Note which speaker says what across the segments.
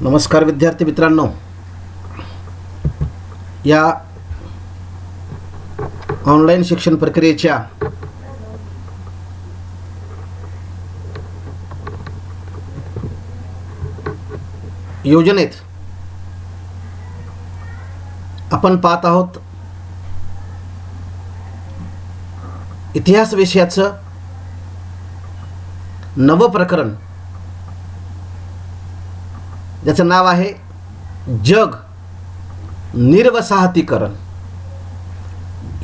Speaker 1: नमस्कार विद्यार्थी मित्रांनो. या ऑनलाईन शिक्षण प्रक्रियेच्या योजनेत आपण पाहत आहोत इतिहास विषयाचं नवं प्रकरण. ज्याचं नाव आहे जग निर्वसाहतीकरण.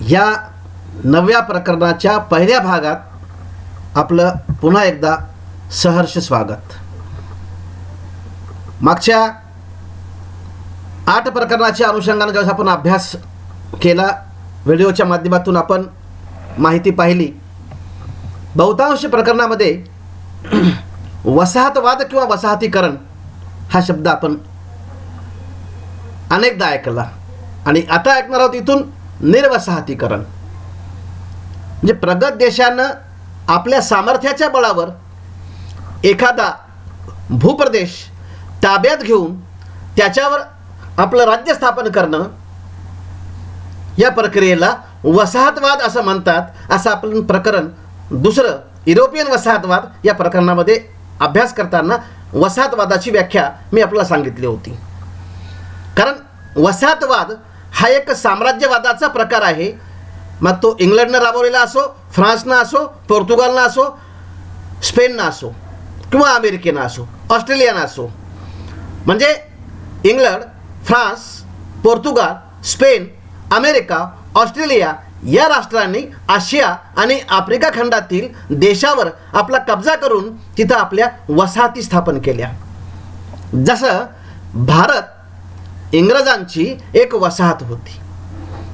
Speaker 1: या नव्या प्रकरणाच्या पहिल्या भागात आपलं पुन्हा एकदा सहर्ष स्वागत. मागच्या आठ प्रकरणाच्या अनुषंगाने ज्यावेळेस आपण अभ्यास केला व्हिडिओच्या माध्यमातून आपण माहिती पाहिली बहुतांश प्रकरणामध्ये वसाहतवाद किंवा वसाहतीकरण हा शब्द आपण अनेकदा ऐकला. आणि आता ऐकणार आहोत इथून निर्वसाहतीकरण. म्हणजे प्रगत देशानं आपल्या सामर्थ्याच्या बळावर एखादा भूप्रदेश ताब्यात घेऊन त्याच्यावर आपलं राज्य स्थापन करणं या प्रक्रियेला वसाहतवाद असं म्हणतात असं आपण प्रकरण दुसरं युरोपियन वसाहतवाद या प्रकरणामध्ये अभ्यास करताना वसाहतवादाची व्याख्या मी आपल्याला सांगितली होती. कारण वसाहतवाद हा एक साम्राज्यवादाचा प्रकार आहे. मग तो इंग्लंडनं राबवलेला असो फ्रान्सनं असो पोर्तुगालनं असो स्पेननं असो किंवा अमेरिकेनं असो ऑस्ट्रेलियानं असो. म्हणजे England France Portugal Spain America Australia या राष्ट्रांनी आशिया आणि आफ्रिका खंडातील देशावर आपला कब्जा करून तिथं आपल्या वसाहती स्थापन केल्या. जसं भारत इंग्रजांची एक वसाहत होती.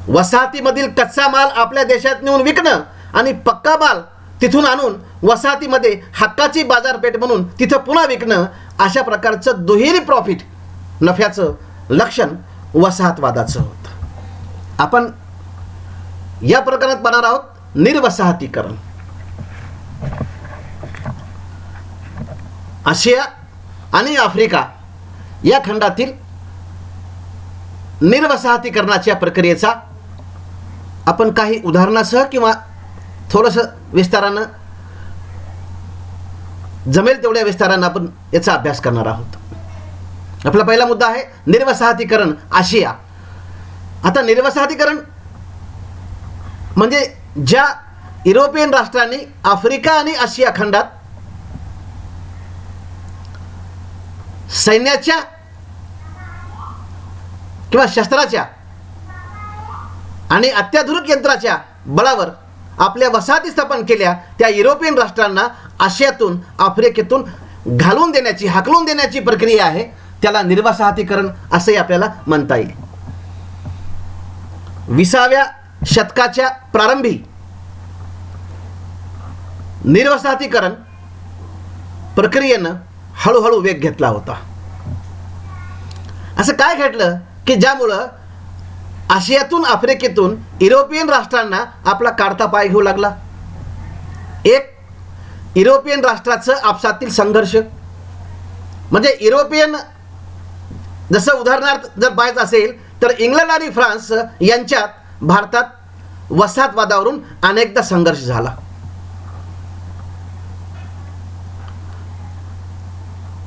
Speaker 1: वसाहतीमधील कच्चा माल आपल्या देशात नेऊन विकणं आणि पक्का माल तिथून आणून वसाहतीमध्ये हक्काची बाजारपेठ म्हणून तिथं पुन्हा विकणं अशा प्रकारचं दुहेरी प्रॉफिट नफ्याचं लक्षण वसाहतवादाचं होतं. आपण या प्रकरणात पाहणार आहोत निर्वसाहतीकरण. आशिया आणि आफ्रिका या खंडातील निर्वसाहतीकरणाच्या प्रक्रियेचा आपण काही उदाहरणासह किंवा थोडंसं विस्तारानं जमेल तेवढ्या विस्तारानं आपण याचा अभ्यास करणार आहोत. आपला पहिला मुद्दा आहे निर्वसाहतीकरण आशिया. आता निर्वसाहतीकरण म्हणजे ज्या युरोपियन राष्ट्रांनी आफ्रिका आणि आशिया खंडात सैन्याच्या किंवा शस्त्राच्या आणि अत्याधुनिक यंत्राच्या बळावर आपल्या वसाहती स्थापन केल्या त्या युरोपियन राष्ट्रांना आशियातून आफ्रिकेतून घालून देण्याची हाकलून देण्याची प्रक्रिया आहे. त्याला निर्वसाहतीकरण असंही आपल्याला म्हणता येईल. विसाव्या शतकाच्या प्रारंभी निर्वसाहतीकरण प्रक्रियेनं हळूहळू वेग घेतला होता. असं काय घडलं की ज्यामुळं आशियातून आफ्रिकेतून युरोपियन राष्ट्रांना आपला काढता पाय घेऊ लागला? एक युरोपियन राष्ट्राचं आपसातील संघर्ष. म्हणजे युरोपियन जसं उदाहरणार्थ जर पाहायचं असेल तर इंग्लंड आणि फ्रान्स यांच्यात भारतात वसाहतवादावरून अनेकदा संघर्ष झाला.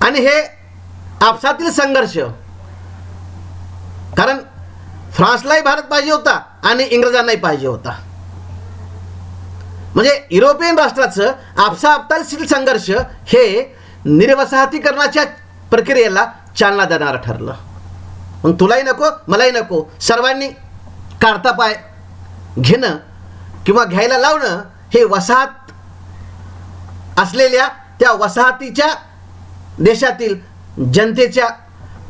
Speaker 1: आणि हे आपसातील संघर्ष कारण फ्रान्सलाही भारत पाहिजे होता आणि इंग्रजांनाही पाहिजे होता. म्हणजे युरोपियन राष्ट्राचं आपसा आपसातील संघर्ष हे निर्वसाहतीकरणाच्या प्रक्रियेला चालना देणारं ठरलं. मग तुलाही नको मलाही नको सर्वांनी काढता पाय घेणं किंवा घ्यायला लावणं हे वसाहत असलेल्या त्या वसाहतीच्या देशातील जनतेच्या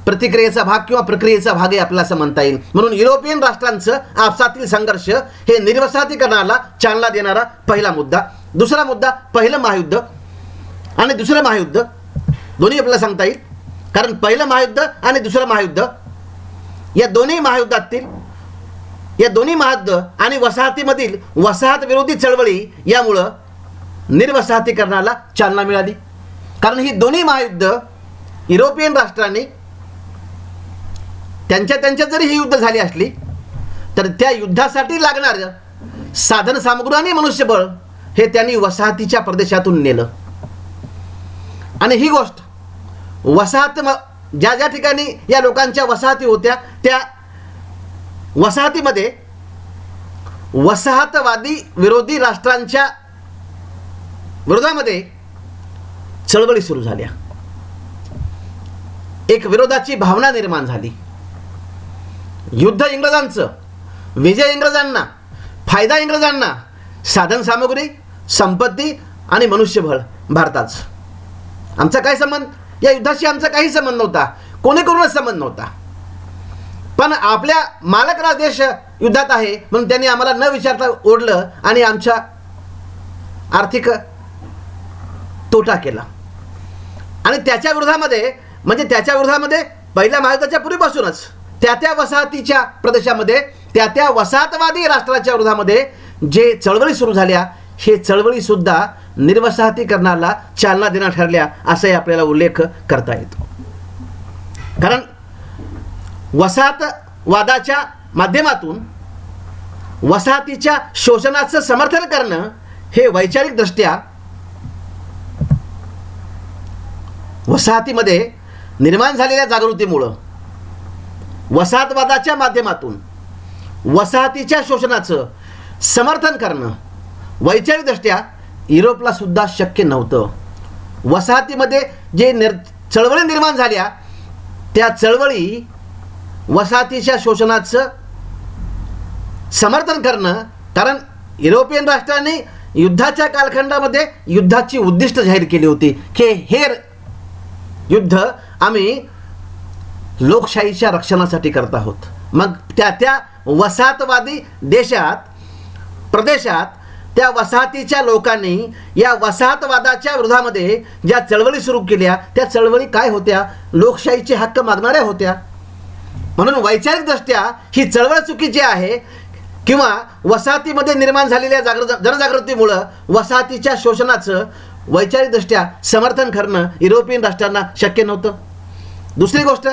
Speaker 1: प्रतिक्रियेचा भाग किंवा प्रक्रियेचा भाग आहे आपल्याला असं म्हणता येईल. म्हणून युरोपियन राष्ट्रांचं आपसातील संघर्ष हे निर्वसाहतीकरणाला चालना देणारा पहिला मुद्दा. दुसरा मुद्दा पहिलं महायुद्ध आणि दुसरं महायुद्ध. दोन्ही आपल्याला सांगता येईल. कारण पहिलं महायुद्ध आणि दुसरं महायुद्ध या दोन्ही महायुद्धातील या दोन्ही महायुद्ध आणि वसाहतीमधील वसाहत विरोधी चळवळी यामुळं निर्वसाहतीकरणाला चालना मिळाली. कारण ही दोन्ही महायुद्ध युरोपियन राष्ट्रांनी त्यांच्या त्यांच्या जरी ही युद्ध झाली असली तर त्या युद्धासाठी लागणारं साधन सामग्री आणि मनुष्यबळ हे त्यांनी वसाहतीच्या प्रदेशातून नेलं. आणि ही गोष्ट वसाहत ज्या ज्या ठिकाणी या लोकांच्या वसाहती होत्या त्या वसाहतीमध्ये वसाहतवादी विरोधी राष्ट्रांच्या विरोधामध्ये चळवळी सुरू झाल्या. एक विरोधाची भावना निर्माण झाली. युद्ध इंग्रजांचं विजय इंग्रजांना फायदा इंग्रजांना साधन सामग्री संपत्ती आणि मनुष्यबळ भारताच. आमचा काय संबंध या युद्धाशी आमचा काही संबंध नव्हता. कोणी करूनच संबंध नव्हता. पण आपल्या मालकराज देश युद्धात आहे म्हणून त्यांनी आम्हाला न विचारता ओढलं आणि आमच्या आर्थिक तोटा केला. आणि त्याच्या विरोधामध्ये म्हणजे त्याच्या विरोधामध्ये पहिल्या महायुद्धाच्या पूर्वीपासूनच त्या त्या वसाहतीच्या प्रदेशामध्ये त्या त्या वसाहतवादी राष्ट्राच्या विरोधामध्ये जे चळवळी सुरू झाल्या हे चळवळीसुद्धा निर्वसाहतीकरणाला चालना देणार ठरल्या असाही आपल्याला उल्लेख करता येतो. कारण वसाहतवादाच्या माध्यमातून वसाहतीच्या शोषणाचं समर्थन करणं हे वैचारिकदृष्ट्या वसाहतीमध्ये निर्माण झालेल्या जागृतीमुळं वसाहतवादाच्या माध्यमातून वसाहतीच्या शोषणाचं समर्थन करणं वैचारिकदृष्ट्या युरोपला सुद्धा शक्य नव्हतं. वसाहतीमध्ये जे निर चळवळी निर्माण झाल्या त्या चळवळी वसाहतीच्या शोषणाचं समर्थन करणं कारण युरोपियन राष्ट्रांनी युद्धाच्या कालखंडामध्ये युद्धाची उद्दिष्ट जाहीर केली होती की हे युद्ध आम्ही लोकशाहीच्या रक्षणासाठी करत आहोत. मग त्या त्या वसाहतवादी देशात प्रदेशात त्या वसाहतीच्या लोकांनी या वसाहतवादाच्या विरोधामध्ये ज्या चळवळी सुरू केल्या त्या चळवळी काय होत्या? लोकशाहीचे हक्क मागणाऱ्या होत्या. म्हणून वैचारिकदृष्ट्या ही चळवळ चुकीची आहे किंवा वसाहतीमध्ये निर्माण झालेल्या जागृ जनजागृतीमुळं वसाहतीच्या शोषणाचं वैचारिकदृष्ट्या समर्थन करणं युरोपियन राष्ट्रांना शक्य नव्हतं. दुसरी गोष्ट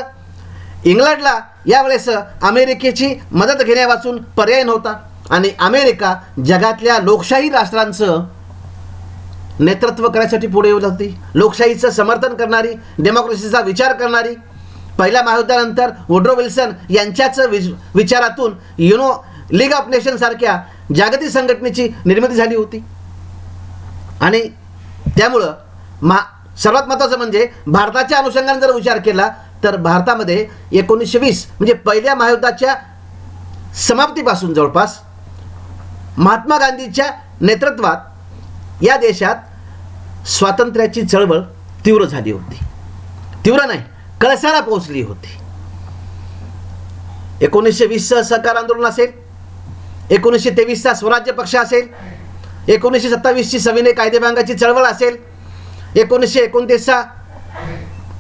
Speaker 1: इंग्लंडला यावेळेस अमेरिकेची मदत घेण्यापासून पर्याय नव्हता आणि अमेरिका जगातल्या लोकशाही राष्ट्रांचं नेतृत्व करायसाठी पुढे येऊ लागते लोकशाहीचं समर्थन करणारी डेमोक्रेसीचा विचार करणारी पहिल्या महायुद्धानंतर वुड्रो विल्सन यांच्याच विच विचारातून युनो लीग ऑफ नेशन सारख्या जागतिक संघटनेची निर्मिती झाली होती. आणि त्यामुळं महा सर्वात महत्त्वाचं म्हणजे भारताच्या अनुषंगाने जर विचार केला तर भारतामध्ये एकोणीसशे वीस म्हणजे पहिल्या महायुद्धाच्या समाप्तीपासून जवळपास महात्मा गांधीच्या नेतृत्वात या देशात स्वातंत्र्याची चळवळ तीव्र झाली होती. तीव्र नाही. कळसाला पोहोचली होती. एकोणीसशे वीसचा सहकार आंदोलन असेल एकोणीसशे तेवीसचा स्वराज्य पक्ष असेल एकोणीसशे सत्तावीसची सविनय कायदेभंगाची चळवळ असेल एकोणीसशे एकोणतीसचा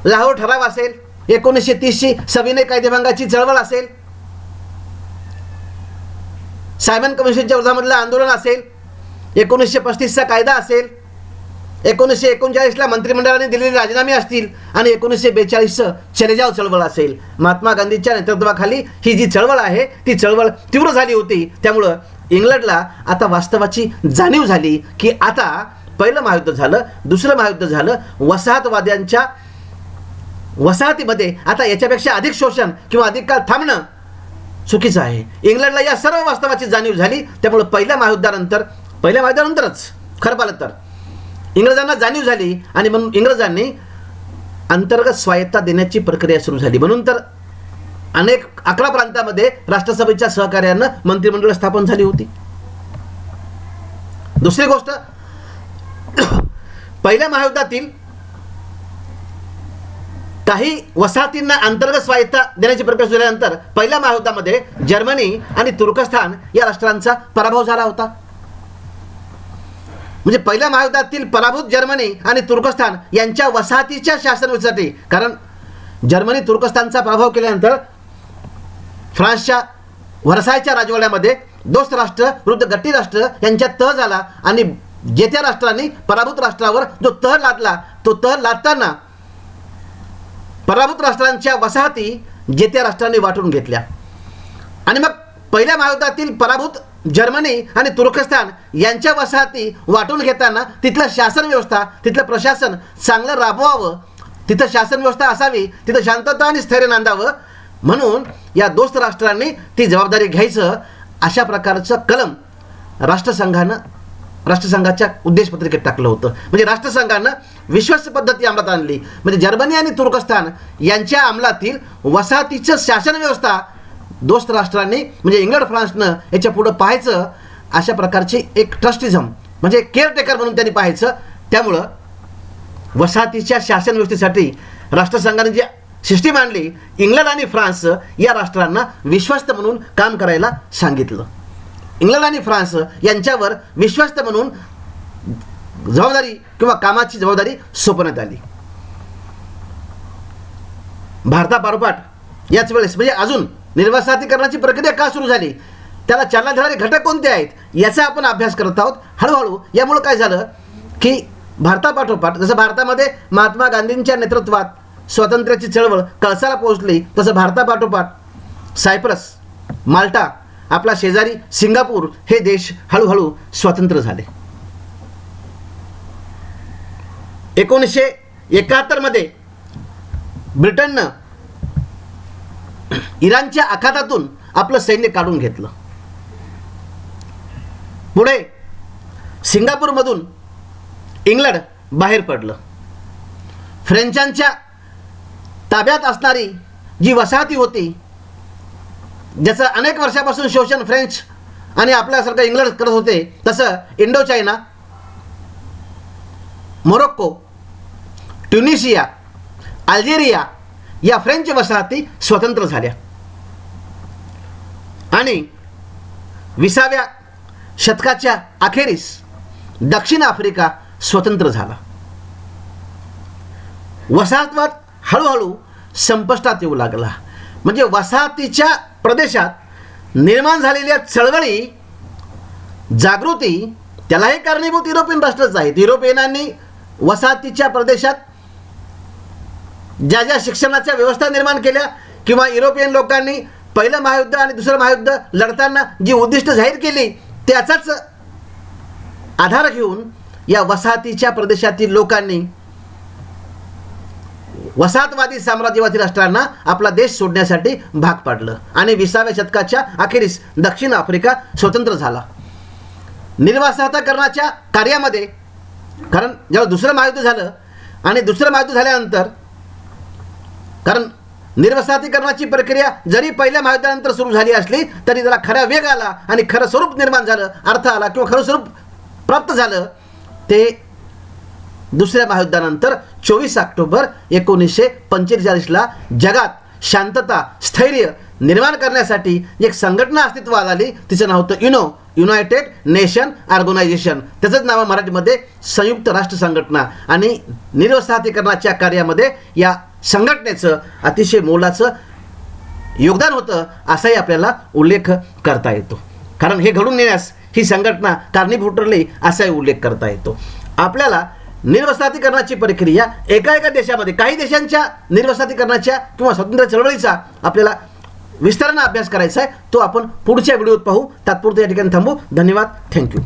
Speaker 1: लाहोर ठराव असेल एकोणीसशे तीसची सविनय कायदेभंगाची चळवळ असेल सायमन कमिशनच्या विरोधामधलं आंदोलन असेल एकोणीसशे पस्तीसचा कायदा असेल एकोणीसशे एकोणचाळीसला मंत्रिमंडळाने दिलेले राजीनामे असतील आणि एकोणीसशे बेचाळीसचं चलेजाव चळवळ असेल. महात्मा गांधीच्या नेतृत्वाखाली ही जी चळवळ आहे ती चळवळ तीव्र झाली होती. त्यामुळं इंग्लंडला आता वास्तवाची जाणीव झाली की आता पहिलं महायुद्ध झालं दुसरं महायुद्ध झालं वसाहतवाद्यांच्या वसाहतीमध्ये आता याच्यापेक्षा अधिक शोषण किंवा अधिक काळ थांबणं चुकीचं आहे. इंग्लंडला या सर्व वास्तवाची जाणीव झाली. त्यामुळं पहिल्या महायुद्धानंतर पहिल्या महायुद्धानंतरच खरं पाहिलं तर. इंग्रजांना जाणीव झाली आणि म्हणून इंग्रजांनी अंतर्गत स्वायत्ता देण्याची प्रक्रिया सुरू झाली. म्हणून तर अनेक अकरा प्रांतामध्ये राष्ट्रसभेच्या सहकार्यानं मंत्रिमंडळ स्थापन झाली होती. दुसरी गोष्ट पहिल्या महायुद्धातील काही वसाहतींना अंतर्गत स्वायत्ता देण्याची प्रक्रिया सुरू झाल्यानंतर पहिल्या महायुद्धामध्ये जर्मनी आणि तुर्कस्थान या राष्ट्रांचा पराभव झाला होता. म्हणजे पहिल्या महायुद्धातील पराभूत जर्मनी आणि तुर्कस्तान यांच्या वसाहतीच्या शासनासाठी कारण जर्मनी तुर्कस्तानचा प्रभाव केल्यानंतर फ्रान्सच्या वरसायच्या राजवाड्यामध्ये दोस्त राष्ट्र विरुद्ध गट्टी राष्ट्र यांच्यात तह झाला आणि जेत्या राष्ट्रांनी पराभूत राष्ट्रावर जो तह लादला तो तह लादताना पराभूत राष्ट्रांच्या वसाहती जे त्या राष्ट्रांनी वाटून घेतल्या. आणि मग पहिल्या महायुद्धातील पराभूत जर्मनी आणि तुर्कस्तान यांच्या वसाहती वाटून घेताना तिथलं शासन व्यवस्था तिथलं प्रशासन चांगलं राबवावं. तिथं शासन व्यवस्था असावी तिथं शांतता आणि स्थैर्य नांदावं. म्हणून या दोस्त राष्ट्रांनी ती जबाबदारी घ्यायचं अशा प्रकारचं कलम राष्ट्रसंघानं राष्ट्रसंघाच्या उद्देशपत्रिकेत टाकलं होतं. म्हणजे राष्ट्रसंघानं विश्वास पद्धती अंमलात आणली. म्हणजे जर्मनी आणि तुर्कस्तान यांच्या अंमलातील वसाहतीचं शासन व्यवस्था दोस्त राष्ट्रांनी म्हणजे इंग्लंड फ्रान्सनं याच्या पुढं पाहायचं अशा प्रकारची एक ट्रस्टिझम म्हणजे केअरटेकर म्हणून त्यांनी पाहायचं. त्यामुळं वसाहतीच्या शासन व्यवस्थेसाठी राष्ट्रसंघाने जी सिस्टीम आणली इंग्लंड आणि फ्रान्स या राष्ट्रांना विश्वस्त म्हणून काम करायला सांगितलं. इंग्लंड आणि फ्रान्स यांच्यावर विश्वस्त म्हणून जबाबदारी किंवा कामाची जबाबदारी सोपवण्यात आली. भारतापाठोपाठ याच वेळेस म्हणजे अजून निर्वासातीकरणाची प्रक्रिया का सुरू झाली? त्याला चालना देणारे घटक कोणते आहेत? याचा आपण अभ्यास करत आहोत. हळूहळू यामुळं काय झालं? की भारतापाठोपाठ जसं भारतामध्ये महात्मा गांधींच्या नेतृत्वात स्वातंत्र्याची चळवळ कळसाला पोहोचली तसं भारतापाठोपाठ सायप्रस माल्टा आपला शेजारी सिंगापूर हे देश हळूहळू स्वतंत्र झाले. एकोणीसशे एकाहत्तरमध्ये ब्रिटननं इराणच्या आखातातून आपलं सैन्य काढून घेतलं. पुढे सिंगापूरमधून इंग्लंड बाहेर पडलं. फ्रेंचांच्या ताब्यात असणारी जी वसाहती होती ज्याचं अनेक वर्षापासून शोषण फ्रेंच आणि आपल्यासारखं इंग्लंड करत होते तसं Indo China Morocco Tunisia Algeria या फ्रेंच वसाहती स्वतंत्र झाल्या. आणि विसाव्या शतकाच्या अखेरीस दक्षिण आफ्रिका स्वतंत्र झाला. वसाहतवाद हळूहळू संपुष्टात येऊ लागला. म्हणजे वसाहतीच्या प्रदेशात निर्माण झालेल्या चळवळी जागृती त्यालाही कारणीभूत युरोपियन राष्ट्रच आहेत. युरोपियनांनी वसाहतीच्या प्रदेशात ज्या ज्या शिक्षणाच्या व्यवस्था निर्माण केल्या किंवा युरोपियन लोकांनी पहिलं महायुद्ध आणि दुसरं महायुद्ध लढताना जी उद्दिष्ट जाहीर केली त्याचाच आधार घेऊन या वसाहतीच्या प्रदेशातील लोकांनी वसाहतवादी साम्राज्यवादी राष्ट्रांना आपला देश सोडण्यासाठी भाग पाडलं. आणि विसाव्या शतकाच्या अखेरीस दक्षिण आफ्रिका स्वतंत्र झाला. निर्वासाहतकरणाच्या कार्यामध्ये कारण जेव्हा दुसरं महायुद्ध झालं आणि दुसरं महायुद्ध झाल्यानंतर कारण निर्वसाहतीकरणाची प्रक्रिया जरी पहिल्या महायुद्धानंतर सुरू झाली असली तरी त्याला खरा वेग आला आणि खरं स्वरूप निर्माण झालं अर्थ आला किंवा खरं स्वरूप प्राप्त झालं ते दुसऱ्या महायुद्धानंतर चोवीस ऑक्टोबर एकोणीसशे पंचेचाळीसला जगात शांतता स्थैर्य निर्माण करण्यासाठी एक संघटना अस्तित्वात आली. तिचं नाव होतं युनो युनायटेड नेशन ऑर्गनायझेशन. त्याचंच नाव मराठीमध्ये संयुक्त राष्ट्र संघटना. आणि निर्वसाहतीकरणाच्या कार्यामध्ये या संघटनेचं अतिशय मोलाचं योगदान होतं असाही आपल्याला उल्लेख करता येतो. कारण हे घडून नेण्यास ही संघटना कारणीभूत ठरली असाही उल्लेख करता येतो. आपल्याला निर्वसाहतीकरणाची प्रक्रिया एका एका देशामध्ये काही देशांच्या निर्वसाहतीकरणाच्या किंवा स्वातंत्र्य चळवळीचा आपल्याला विस्तारानं अभ्यास करायचा आहे तो आपण पुढच्या व्हिडिओत पाहू. तात्पुरत्या या ठिकाणी थांबू. धन्यवाद. थँक्यू